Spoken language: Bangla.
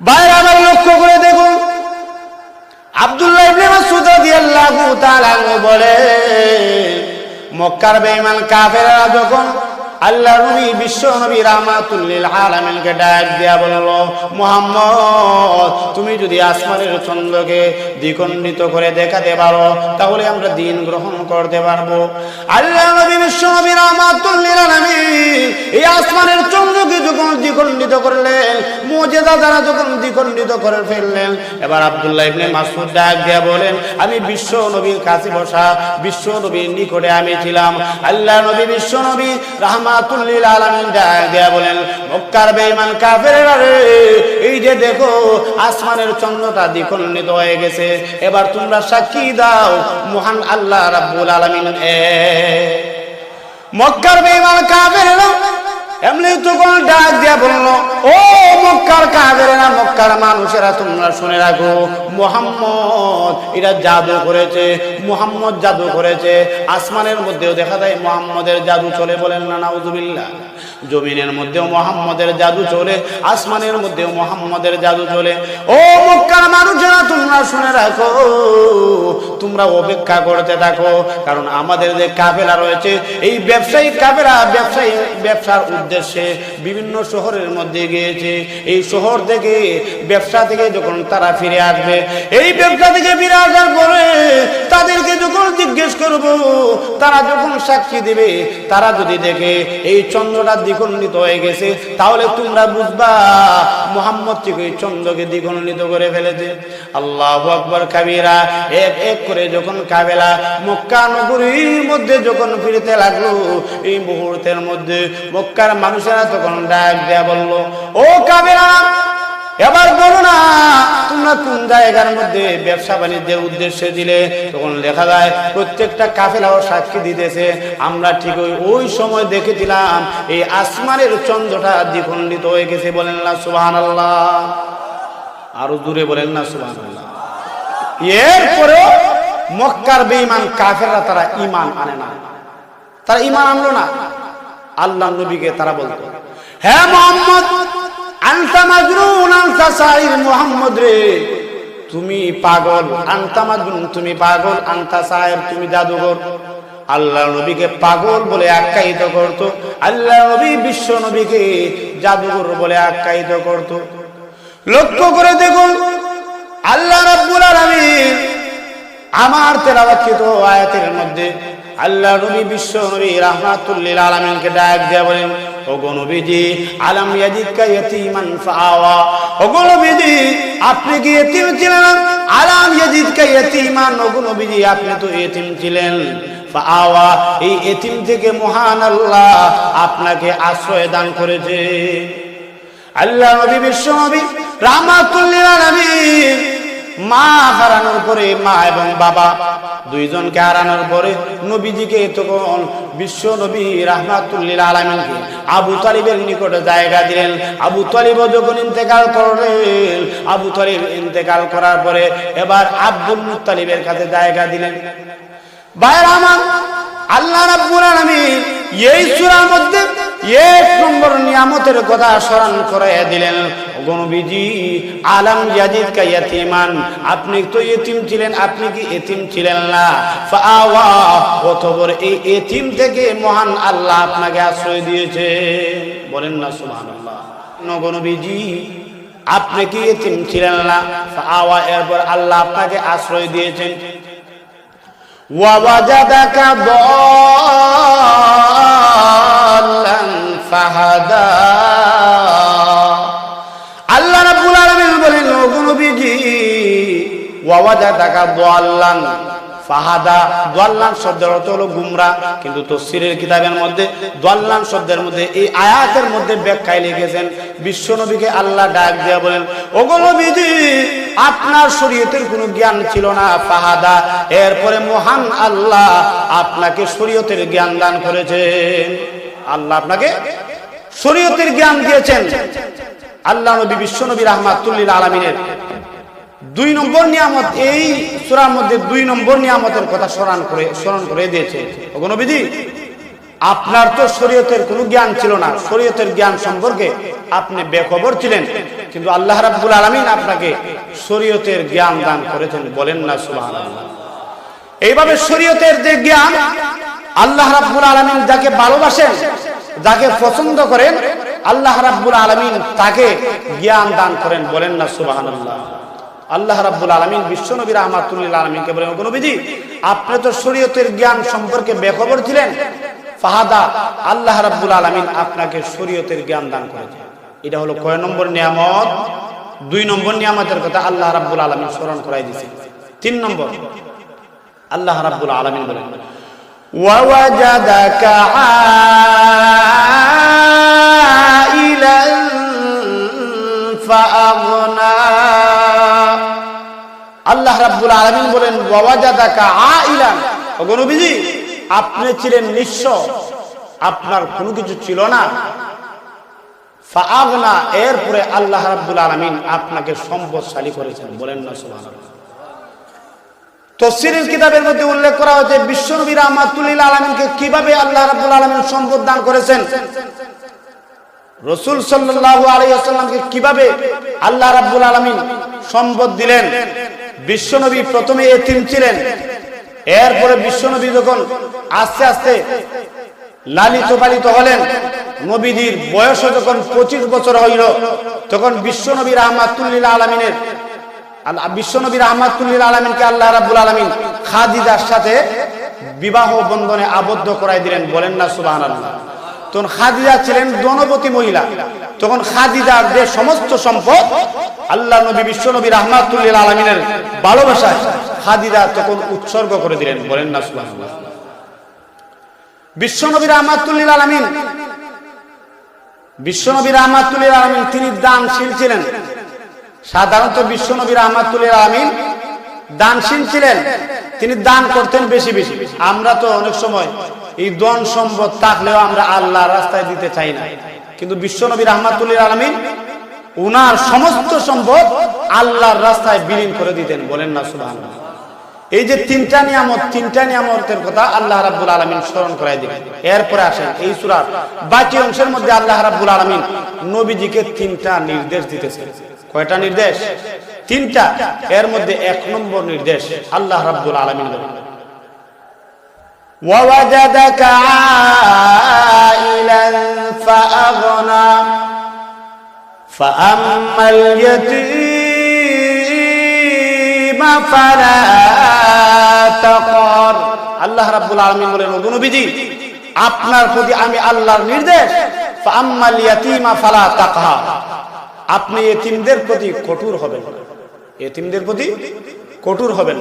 বাইরে আমার লক্ষ্য করে দেখুন। আব্দুল্লাহ ইবনে মাসউদ রাদিয়াল্লাহু তাআলা বলে মক্কার বেঈমান কাফেররা যখন আল্লাহ নবী, বিশ্ব নবী রাহমাতুল্লিল আলামিনকে ডাক দিয়া বলল, মুহাম্মদ, তুমি যদি আসমানের চন্দ্রকে দ্বিখণ্ডিত করে দেখাতে পারো, তাহলে আমরা দিন গ্রহণ করতে পারব। আল্লাহ নবী, বিশ্ব নবী রাহমাতুল্লিল আলামিন এই আসমানের চন্দ্রকে যখন দ্বিখণ্ডিত করলেন, মুজিজা দ্বারা যখন দ্বিখণ্ডিত করে ফেললেন, এবার আব্দুল্লাহ ইবনে মাসউদ ডাক দিয়া বলেন, আমি বিশ্ব নবীর কাছে বসা, বিশ্ব নবীর নিকটে আমি ছিলাম। আল্লাহ নবী, বিশ্ব নবী রাহমাতুল্লিল আলামিন ডাক বলেন, মক্কার বেঈমান কাফেররা রে, এই যে দেখো আসমানের চন্দ্রটা দ্বিখণ্ডিত হয়ে গেছে, এবার তোমরা সাক্ষী দাও, মহান আল্লাহ রাব্বুল আলামিন এ। মক্কার বেঈমান কাফেররা এমনি তো কোন ডাক দিয়া বলল, ও মক্কার কাফেরেরা, মক্কার মানুষেরা, তোমরা শুনে রাখো, মোহাম্মদ এটা জাদু করেছে, মোহাম্মদ জাদু করেছে। আসমানের মধ্যেও দেখা যায় মোহাম্মদের জাদু চলে বলেন না, নাউজুবিল্লাহ। জমিনের মধ্যেও মোহাম্মদের জাদু চলে, আসমানের মধ্যেও মোহাম্মদের জাদু চলে। ও মক্কার মানুষেরা, তোমরা শুনে রাখো, তোমরা অপেক্ষা করতে থাকো, কারণ আমাদের যে কাফেলা রয়েছে, এই ব্যবসায়ী কাফেলা, ব্যবসায়ী, ব্যবসার উদ্দেশ্যে বিভিন্ন শহরের মধ্যে গিয়েছে। এই শহর থেকে, ব্যবসা থেকে যখন তারা ফিরে আসবে, এই ব্যবসা থেকে ফিরে আসার পরে তাদেরকে যখন জিজ্ঞেস করব, তারা যখন সাক্ষী দেবে, তারা যদি দেখে, এই চন্দ্রটা দ্বিখণ্ডিত হয়ে গেছে, তাহলে তোমরা বুঝবা, মোহাম্মদ থেকে চন্দ্রকে দ্বিখণ্ডিত করে ফেলেছে। আল্লাহ আকবর কাবিরা, এক এক করে যখন কাবেলা মক্কা নগরীর মধ্যে যখন ফিরতে লাগল, এই মুহূর্তের মধ্যে মক্কার মানুষেরা তখন ডাক দেয়া বলল, ও কাবেলা এবার বলো না কোন জায়গার মধ্যে ব্যবসা বাণিজ্যের উদ্দেশ্যে দিলে, তখন লেখা যায়, প্রত্যেকটা কাফেলাও সাক্ষী দিতেছে, আমরা ঠিক ওই সময় দেখেছিলাম, এই আসমানের চন্দ্রটা দ্বিখণ্ডিত হয়ে গেছে, বলেন না সুবহান আল্লাহ আরও দূরে বলেন না সুবহান আল্লাহ এরপরেও মক্কার বেঈমান কাফেররা তারা ইমান আনে না। তারা ইমান আনলো না। আল্লাহ নবীকে তারা বলতো হ্যাঁ মোহাম্মদ, আনতা মাজনুন আনতা সাইর মোহাম্মদ রে। তুমি পাগল, আনতা মাজনুন তুমি পাগল, আনতা সাহেব, তুমি জাদুঘর। আল্লাহ নবীকে পাগল বলে আখ্যায়িত করত আল্লাহ নবী বিশ্ব নবীকে জাদুঘর বলে আখ্যায়িত করত। লক্ষ্য করে দেখুন, আল্লাহ রাব্বুল আলামিন আমার তেলাওয়াতকৃত আয়াতের মধ্যে আল্লাহ নবী বিশ্ব নবী রাহমাতুল্লিল আলামিনকে ডাক দেয়া বলেন আপনি কি ছিলেন? আলাম আপনি তো ছিলেন। এই থেকে মহান আল্লাহ আপনাকে আশ্রয় দান করেছে। আল্লাহ নবী, বিশ্ব নবী মা হারানোর পরে মা এবং বাবা দুইজনকে হারানোর পরে নবীজিকে তখন বিশ্ব নবী রাহমাতুল্লিল আলামিনকে আবু তালিবের নিকটে জায়গা দিলেন। আবু তালিব যখন ইন্তেকাল করলেন, আবু তালিব ইন্তেকাল করার পরে এবার আব্দুল মুত্তালিবের কাছে জায়গা দিলেন। ভাইয়ের আমার, আল্লাহ রাব্বুল আলামিন এই সূরার মধ্যে এক নম্বর নিয়ামতের কথা স্মরণ করাইয়া দিলেন। গণবিজি আলম ইয়াজিদ কা ইয়াতিমান, আপনি তো এতিম ছিলেন, আপনি কি এতিম ছিলেন না? ফাআওয়া অতঃপর এই এতিম থেকে মহান আল্লাহ আপনাকে আশ্রয় দিয়েছে। বলেন না, সুবহানাল্লাহ। নগণবিজি আপনি কি এতিম ছিলেন না? ফাআওয়া, এরপর আল্লাহ আপনাকে আশ্রয় দিয়েছেন। ওয়া ওয়াজাদাকা দাল্লান আল্লাহ আলামিন বলেন দাল্লান ফাহাদা শব্দের অর্থ হলো গুমরা। কিন্তু কিতাবের মধ্যে শব্দের মধ্যে, এই আয়াতের মধ্যে ব্যাখ্যায় লিখেছেন, বিশ্ব নবীকে আল্লাহ ডাক দেয়া বলেন ওগলবিজি আপনার শরীয়তের কোনো জ্ঞান ছিল না, ফাহাদা। এরপরে মহান আল্লাহ আপনাকে শরীয়তের জ্ঞান দান করেছেন। আল্লাহ আপনাকে শরীয়তের জ্ঞান দিয়েছেন। আল্লাহ নবী, বিশ্ব নবী রহমাতুল্লিল আলমিনের। দুই নম্বর নিয়ামত এই সূরার মধ্যে দুই নম্বর নিয়ামতের কথা স্মরণ করে স্মরণ করে দিয়েছে। নবীজি, আপনার তো শরীয়তের কোনো জ্ঞান ছিল না। শরীয়তের জ্ঞান সম্পর্কে আপনি বেখবর ছিলেন। কিন্তু আল্লাহ রাব্বুল আলামিন আপনাকে শরীয়তের জ্ঞান দান করেছেন বলেন না, সুবহানাল্লাহ। এইভাবে শরীয়তের যে জ্ঞান আল্লাহ রাব্বুল আলামিন যাকে ভালোবাসেন, যাকে পছন্দ করেন, আল্লাহ রাব্বুল আলামিন তাকে জ্ঞান দান করেন বলেন না সুবহানাল্লাহ। আল্লাহ রাব্বুল আলামিন বিশ্বনবী রাহমাতুল্লিল আলামিনকে বলেন নবীজি, আপনি তো শরীয়তের জ্ঞান সম্পর্কে বেখবর ছিলেন। ফাহাদা, আল্লাহ রাব্বুল আলামিন আপনাকে শরীয়তের জ্ঞান দান করেছেন এটা হলো কয় নম্বর নিয়ামত? দুই নম্বর নিয়ামতের কথা আল্লাহ রাব্বুল আলামিন স্মরণ করাই দিয়েছে তিন নম্বর, আল্লাহ রাব্বুল আলামিন বলেন ووجدك عائلا فأغنى আল্লাহ রাব্বুল আলামিন বলেন ওয়াজাদাকা আইলান ওগো নবীজি আপনি ছিলেন নিঃস্ব আপনার কোনো কিছু ছিল না ফাআগনা এরপরে আল্লাহ রাব্বুল আলামিন আপনাকে সম্পদশালী করেছেন বলেন না সুবহানাল্লাহ তফসিরের কিতাবের মধ্যে উল্লেখ করা হয়েছে, বিশ্বনবী রহমাতুল্লিল আলমিনকে কীভাবে আল্লাহ রাব্বুল আলমিন সম্পদ দান করেছেন? রসুল সাল্লাল্লাহু আলাইহি ওয়াসাল্লামকে কীভাবে আল্লাহ রাব্বুল আলমিন সম্পদ দিলেন? বিশ্বনবী প্রথমে এতিম ছিলেন। এরপরে বিশ্বনবী যখন আস্তে আস্তে লালিত পালিত হলেন, নবীজির বয়স যখন পঁচিশ বছর হইল, তখন বিশ্বনবী রহমাতুল্লিল আলমিনের আল্লাহ বিশ্বনবী রহমাতুল্লিল আলমিনকে আল্লাহ রাবুল আলমিন সাথে বিবাহ বন্ধনে আবদ্ধ করাই দিলেন, বলেন না সুবাহ তখন ছিলেন দনবতী মহিলা। তখন যে সমস্ত সম্পদ আল্লাহ নবী বিশ্বনবী রহমাতুল্লিল আলমিনের ভালোবাসায় খাদিজা তখন উৎসর্গ করে দিলেন, বলেন না সুবাহ বিশ্বনবী রহমাতুল্লিল আলমিন বিশ্বনবী রহমাতুল্লিল আলমিন তিনি দানশীল ছিলেন। সাধারণত বিশ্বনবী আহমাদুল্লাহ আমিন দানশীল ছিলেন। তিনি দান করতেন বেশি বেশি। আমরা তো অনেক সময় এই দন সম্পদ থাকলেও আমরা আল্লাহ রাস্তায় দিতে চাই না। কিন্তু বিশ্বনবীর আহমাদুল্লাহ আলমিন উনার সমস্ত সম্পদ আল্লাহর রাস্তায় বিলীন করে দিতেন। বলেন না সুবাহ এই যে তিনটা নিয়ামত তিনটা নিয়ামতের কথা আল্লাহ রাব্বুল আলমিন স্মরণ করাই দিবেন এরপরে আসেন এই সুরার বাকি অংশের মধ্যে আল্লাহ রাব্বুল আলমিন নবীজিকে তিনটা নির্দেশ দিতেছে কয়টা নির্দেশ তিনটা এর মধ্যে এক নম্বর নির্দেশ আল্লাহ রাব্বুল আলমিন বলেন ووجدك عائلا فأغنى فأما اليتيم فلا تقهر আল্লাহ রাব্বুল আলামিন বলেন নবীজি আপনার প্রতি আমি আল্লাহর নির্দেশ, ফাআম্মাল ইয়াতীমা ফালা তাকহার আপনি এতিমদের প্রতি কঠোর হবেন এতিমদের প্রতি কঠোর হবেন